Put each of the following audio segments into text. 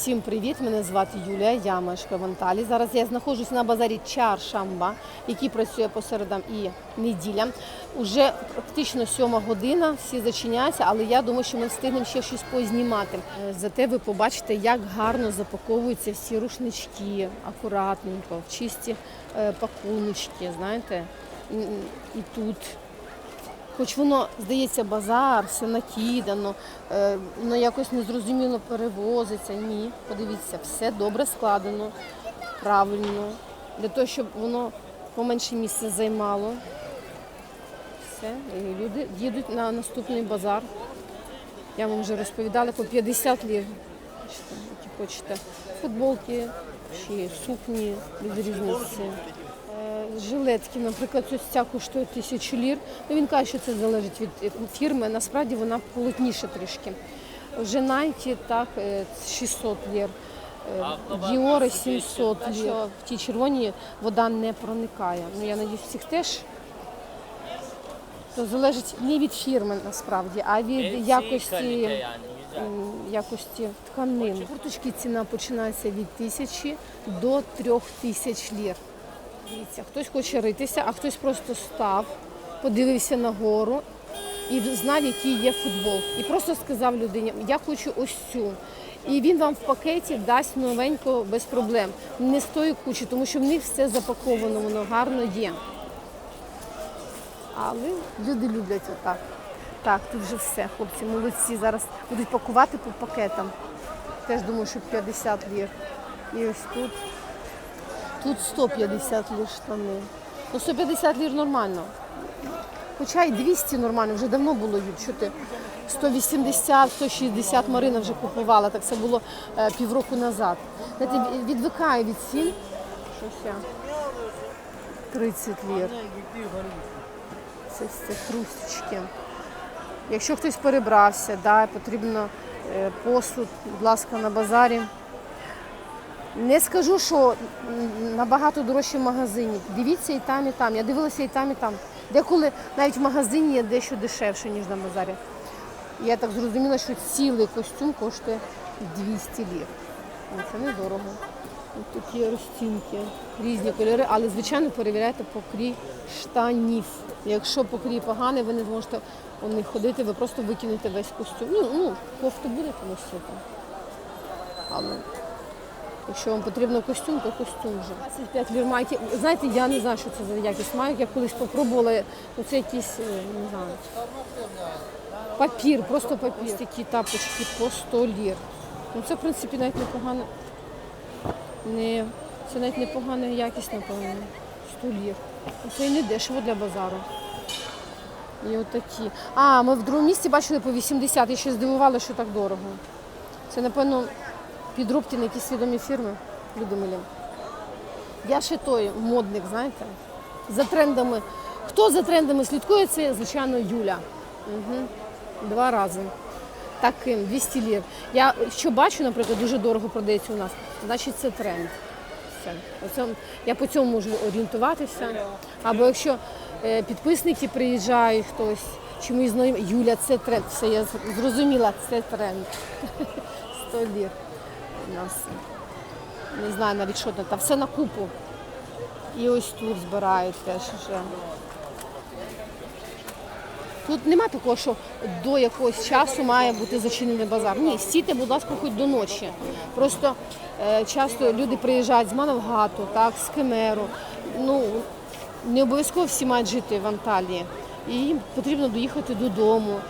Всім привіт! Мене звати Юлія, я мешкаю в Анталії. Зараз я знаходжусь на базарі Чаршамба, який працює по середам і неділям. Уже практично сьома година, всі зачиняються, але я думаю, що ми встигнемо ще щось познімати. Е, Зате ви побачите, як гарно запаковуються всі рушнички, акуратненько, в чисті е, пакуночки, знаєте. І тут Хоч воно здається базар, все накидано, е, воно якось незрозуміло перевозиться. Ні, подивіться, все добре складено, правильно, для того, щоб воно поменше місця займало. Все, і люди їдуть на наступний базар. Я вам вже розповідала по 50 лір. Хочете. Футболки, чи сукні без різниці. Е, Жилетки, наприклад, ось ця коштує тисячу лір. Ну, він каже, що це залежить від е, фірми. Насправді вона полотніша трішки. Вже Nike, так, е, 600 лір. Е, Діори 700 лір. В тій червоній вода не проникає. Ну, я надіюсь, всіх теж. То залежить не від фірми насправді, а від якості якості тканин. Курточки ціна починається від тисячі до трьох тисяч лір. Дивіться, хтось хоче ритися, а хтось просто став, подивився нагору і знав, який є футбол. І просто сказав людині, я хочу ось цю. І він вам в пакеті дасть новенько без проблем. Не з тої кучі, тому що в них все запаковано, воно гарно є. Але люди люблять отак. Так, тут вже все, хлопці, молодці. Зараз будуть пакувати по пакетам. Теж думаю, що 50 лір. І ось тут. Тут 150 лір штани. Ну 150 лір нормально. Хоча й 200 нормально, вже давно було їм. Що ти 180, 160 Марина вже купувала, так це було е, півроку назад. Знаєте, від- відвикаю від цін. Щось я. 30 лір. Це, це трусички. Якщо хтось перебрався, да, потрібно е, посуд, будь ласка, на базарі. Не скажу, що набагато дорожче в магазині. Дивіться і там, і там. Я дивилася і там, і там. Деколи навіть в магазині є дещо дешевше, ніж на базарі. Я так зрозуміла, що цілий костюм коштує 200 лір. Ну, Це недорого. Ось такі розцінки, різні кольори, але звичайно перевіряйте покрій штанів. Якщо покрій поганий, ви не зможете у них ходити, ви просто викинете весь костюм. Ну, ну кофту будете носити. Але якщо вам потрібен костюм, то костюм вже. 25 лір. Знаєте, я не знаю, що це за якість майок. Я колись спробувала, ну це якісь, е, не знаю. Папір, просто папір. Ось такі тапочки по 100 лір. Ну це, в принципі, навіть непогано. Не, це навіть непогана якість, напевно. 100 лір. Це і не дешево для базару. І отакі. А, ми в другому місці бачили по 80. Я ще здивувала, що так дорого. Це, напевно, підробки на якісь відомі фірми, люди милі. Я ще той модник, знаєте, за трендами. Хто за трендами слідкує, це, звичайно, Юля. Угу. Два рази. Таким, 200 лір. Я що бачу, наприклад, дуже дорого продається у нас, значить це тренд. Все. Оце, я по цьому можу орієнтуватися. Або якщо е, підписники приїжджають хтось, чи мої знайомі, Юля, це тренд. Все, я зрозуміла, це тренд. 100 лір. Нас не знаю навіть що там, все на купу. І ось тут збирають теж вже. Тут нема такого, що до якогось часу має бути зачинений базар. Ні, стійте, будь ласка, хоч до ночі. Просто е, часто люди приїжджають з Манавгату, так, з Кемеру. Ну, не обов'язково всі мають жити в Анталії. І їм потрібно доїхати додому,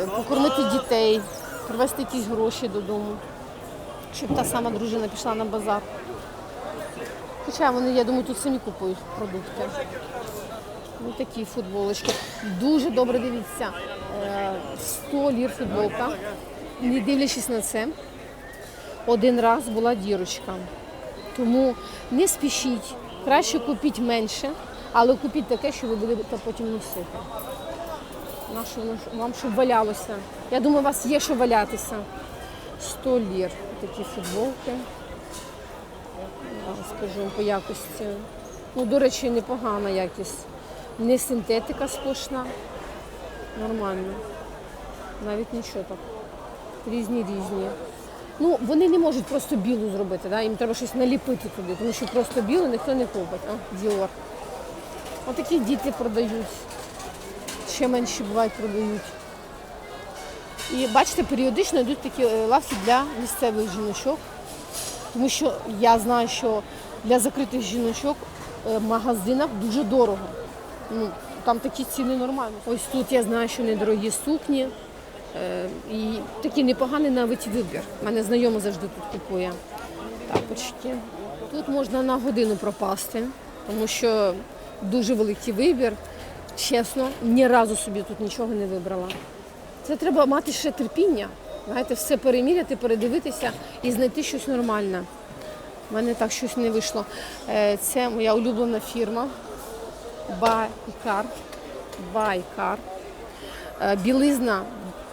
е, покормити дітей, привезти якісь гроші додому, щоб та сама дружина пішла на базар. Хоча вони, я думаю, тут самі купують продукти. Ну, такі футболочки. Дуже добре дивіться. Е, 100 лір футболка. Не дивлячись на це, один раз була дірочка. Тому не спішіть. Краще купіть менше, але купіть таке, що ви будете потім носити. Вам щоб валялося. Я думаю, у вас є що валятися. 100 лір. Такі футболки. Я скажу по якості. Ну, до речі, непогана якість. Не синтетика сплошна. Нормально. Навіть нічого так. Різні різні. Ну, вони не можуть просто білу зробити, да? їм треба щось наліпити туди, тому що просто білу ніхто не купить. А, Діор. Отакі діти продають. Ще менші бувають продають. І бачите, періодично йдуть такі е, лавки для місцевих жіночок. Тому що я знаю, що для закритих жіночок е, в магазинах дуже дорого. Ну, там такі ціни нормальні. Ось тут я знаю, що недорогі сукні. Е, і такий непоганий навіть вибір. У мене знайома завжди тут купує тапочки. Тут можна на годину пропасти, тому що дуже великий вибір. Чесно, ні разу собі тут нічого не вибрала. Це треба мати ще терпіння, знаєте, все переміряти, передивитися і знайти щось нормальне. У мене так щось не вийшло. Е, Це моя улюблена фірма Байкар. Байкар. Е, Білизна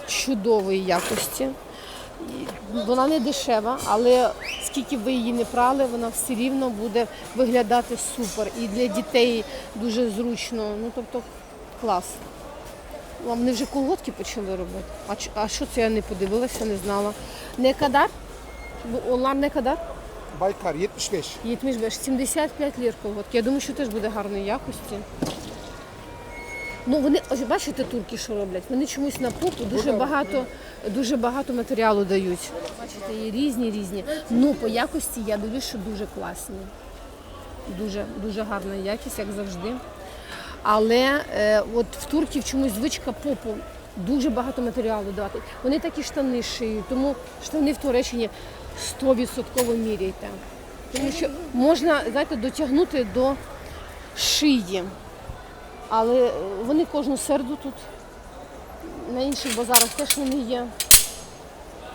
чудової якості. Вона не дешева, але скільки ви її не прали, вона все рівно буде виглядати супер. І для дітей дуже зручно. Ну тобто клас. А Вони вже колготки почали робити. А, а що це я не подивилася, не знала. Не кадар? Bu- Onlar ne kadar? Baykar 75. 75, 75 лір колготки. Я думаю, що теж буде гарної якості. Ну, вони, ось бачите, турки, що роблять? Вони чомусь на попу дуже багато, дуже багато матеріалу дають. Бачите, є різні, різні. Ну, по якості я дивлюсь, що дуже класні. Дуже, дуже гарна якість, як завжди. Але е, от в турків чомусь звичка попу дуже багато матеріалу давати. Вони такі штани шиють, тому штани в Туреччині 100% міряйте. Тому що можна, знаєте, дотягнути до шиї. Але е, вони кожну середу тут. На інших базарах теж вони є.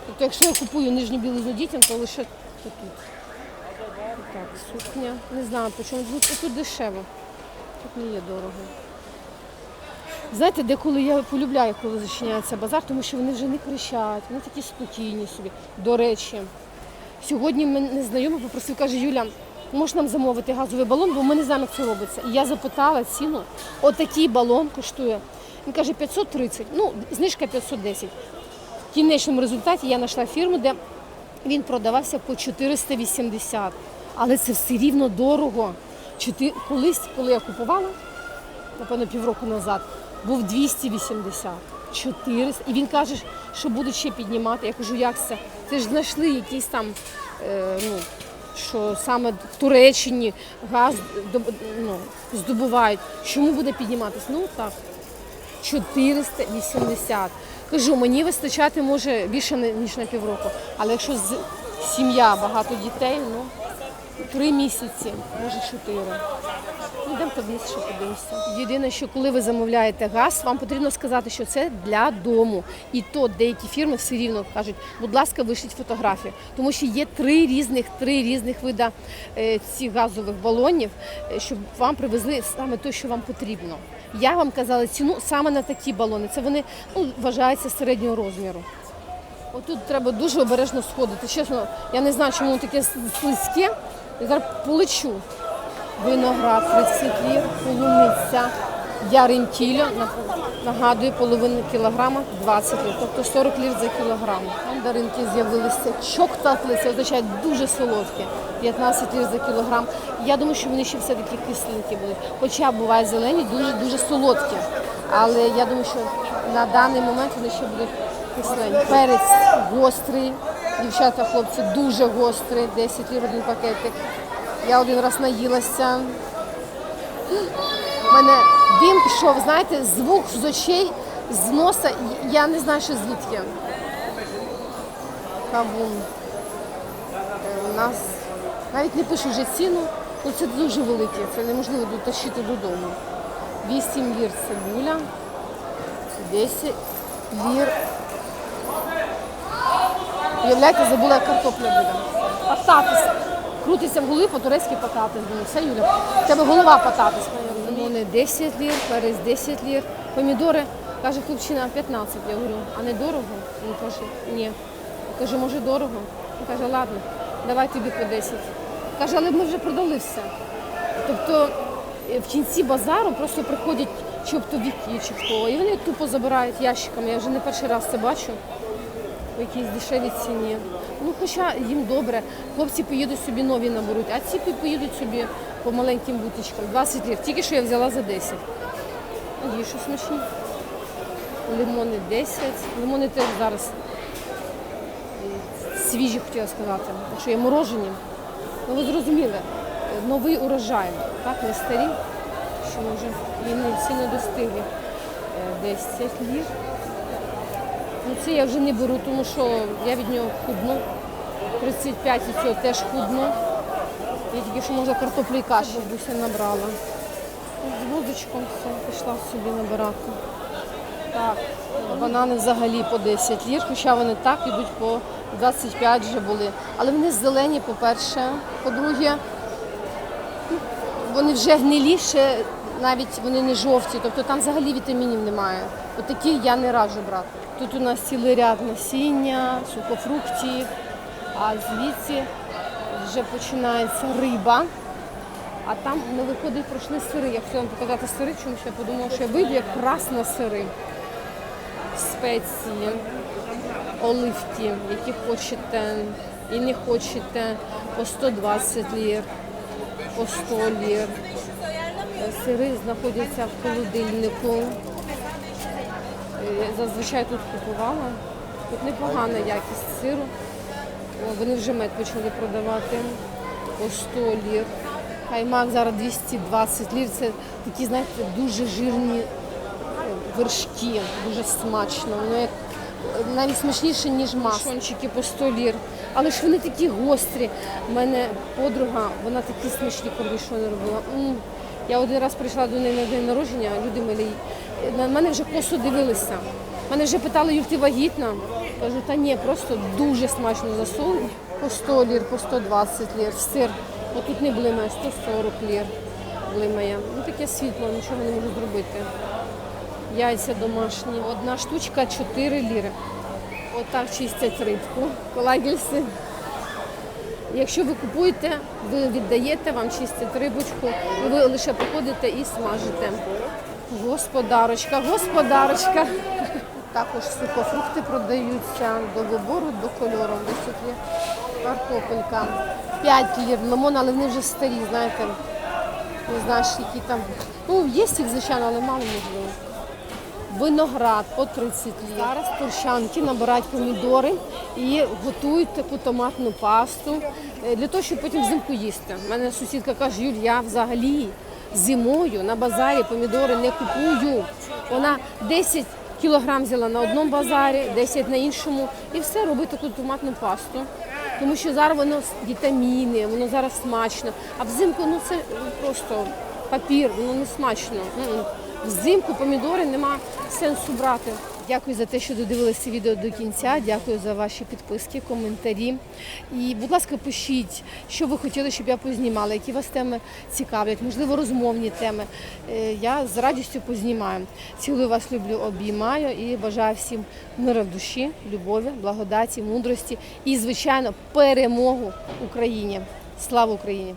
Тобто, якщо я купую нижню білизну дітям, то лише тут. Так, сукня. Не знаю, по чому. Тут дешево. Тут не є дорого. Знаєте, деколи я полюбляю, коли зачиняється базар, тому що вони вже не кричать, вони такі спокійні собі. До речі, сьогодні мене знайомий попросив, каже, Юля, можеш нам замовити газовий балон, бо ми не знаємо, як це робиться. І я запитала ціну. Отакий балон коштує. Він каже 530, ну, знижка 510. В кінечному результаті я знайшла фірму, де він продавався по 480. Але це все рівно дорого. Чотир- Колись, коли я купувала, напевно, півроку назад, був 280. 400. І він каже, що будуть ще піднімати. Я кажу, як це? Це ж знайшли якісь там, е, ну, що саме в Туреччині газ ну, здобувають. Чому буде підніматися? Ну так. 480. Кажу, мені вистачати може більше ніж на півроку. Але якщо сім'я, багато дітей, ну три місяці, може чотири. Ну, Йдемо вниз, ще подивимося. Єдине, що коли ви замовляєте газ, вам потрібно сказати, що це для дому. І то деякі фірми все рівно кажуть, будь ласка, вишліть фотографію. Тому що є три різних, три різних вида е, цих газових балонів, е, щоб вам привезли саме те, що вам потрібно. Я вам казала ціну саме на такі балони. Це вони ну, вважаються середнього розміру. Отут треба дуже обережно сходити. Чесно, я не знаю, чому таке слизьке. Я зараз полечу. Виноград 30 лір, полуниця, яринтіля, нагадую, половину кілограма 20 лір, тобто 40 лір за кілограм. Мандаринки з'явилися, чоктатли, це означає дуже солодкі, 15 лір за кілограм. Я думаю, що вони ще все-таки кисленькі будуть. Хоча бувають зелені, дуже-дуже солодкі. Але я думаю, що на даний момент вони ще будуть кислені. Перець гострий, дівчата, хлопці, дуже гострий, 10 лір один пакетик. Я один раз наїлася. У мене дим пішов, знаєте, звук з очей, з носа. Я не знаю, що звідки. Кавун. Е, У нас навіть не пишу вже ціну, ну це дуже велике, це неможливо дотащити додому. 8 лір цибуля, 10 лір. Уявляєте, забула, як картопля буде. Пататис. Крутиться в голові по-турецьки пататис. Думаю, все, Юля, в тебе голова пататис. Лимони 10 лір, перець 10 лір. Помідори, каже хлопчина, 15. Я говорю, а не дорого? Він каже, ні. Я кажу, може дорого? Він каже, ладно, давай тобі по 10. Каже, але ми вже продали все. Тобто е, в кінці базару просто приходять чи оптовики, чи хто. І вони тупо забирають ящиками. Я вже не перший раз це бачу по якійсь дешевій ціні. Ну, хоча їм добре. Хлопці поїдуть собі нові наберуть, а ці поїдуть собі по маленьким бутичкам. 20 лір. Тільки що я взяла за 10. А є смачні. Лимони 10. Лимони теж зараз е, свіжі хотіла сказати, що є морожені. Ну ви зрозуміли, е, новий урожай, так, не старі, що ми всі не достигли. Е, 10 лір. Ну це я вже не беру, тому що я від нього худну. 35 і цього теж худну. Я тільки що можна картоплю і кашу бабуся набрала. З вузочком все, пішла собі набирати. Так, банани взагалі по 10 лір, хоча вони так йдуть по 25 вже були. Але вони зелені, по-перше. По-друге, вони вже гнилі, ще навіть вони не жовті, тобто там взагалі вітамінів немає. Отакі я не раджу брати. Тут у нас цілий ряд насіння, сухофруктів, а звідси вже починається риба. А там ми виходить пройшли сири. Я хотіла вам показати сири, чомусь я подумала, що я вийду якраз на сири. Спеції, оливки, які хочете і не хочете, по 120 лір, по 100 лір. Сири знаходяться в холодильнику. Зазвичай тут купувала. Тут непогана якість сиру. О, вони вже мед почали продавати по 100 лір. Каймак зараз 220 лір. Це такі, знаєте, дуже жирні е, вершки, дуже смачно. Воно як е, навіть смачніше, ніж масло. Шончики по 100 лір. Але ж вони такі гострі. У мене подруга, вона такі смачні корнішони робила. М. Я один раз прийшла до неї на день народження, люди милі. На мене вже косо дивилися. Мене вже питали, Юр, ти вагітна? Кажу, та ні, просто дуже смачно засолені. По 100 лір, по 120 лір. Сир, отут не блимає, 140 лір блимає. Ну таке світло, нічого не можу зробити. Яйця домашні. Одна штучка 4 ліри. Отак чистять рибку. Колагельси. Якщо ви купуєте, ви віддаєте, вам чистять рибочку, ви лише приходите і смажите. Господарочка, господарочка. Також сухофрукти продаються до вибору, до кольору. Тут є картопелька. 5 лір лимон, але вони вже старі, знаєте. Не знаєш, які там. Ну, є їх, звичайно, але мало можливо. Виноград по 30 лір. Зараз турчанки набирають помідори і готують таку томатну пасту е, для того, щоб потім взимку їсти. У мене сусідка каже, Юль, я взагалі зимою на базарі помідори не купую. Вона 10 кілограм взяла на одному базарі, 10 на іншому, і все робить таку томатну пасту. Тому що зараз воно вітаміни, воно зараз смачно. А взимку ну це просто папір, воно не смачно. Взимку помідори нема сенсу брати. Дякую за те, що додивилися відео до кінця. Дякую за ваші підписки, коментарі. І, будь ласка, пишіть, що ви хотіли, щоб я познімала, які вас теми цікавлять, можливо, розмовні теми. Е, Я з радістю познімаю. Цілую вас, люблю, обіймаю і бажаю всім мира в душі, любові, благодаті, мудрості і, звичайно, перемогу Україні. Слава Україні!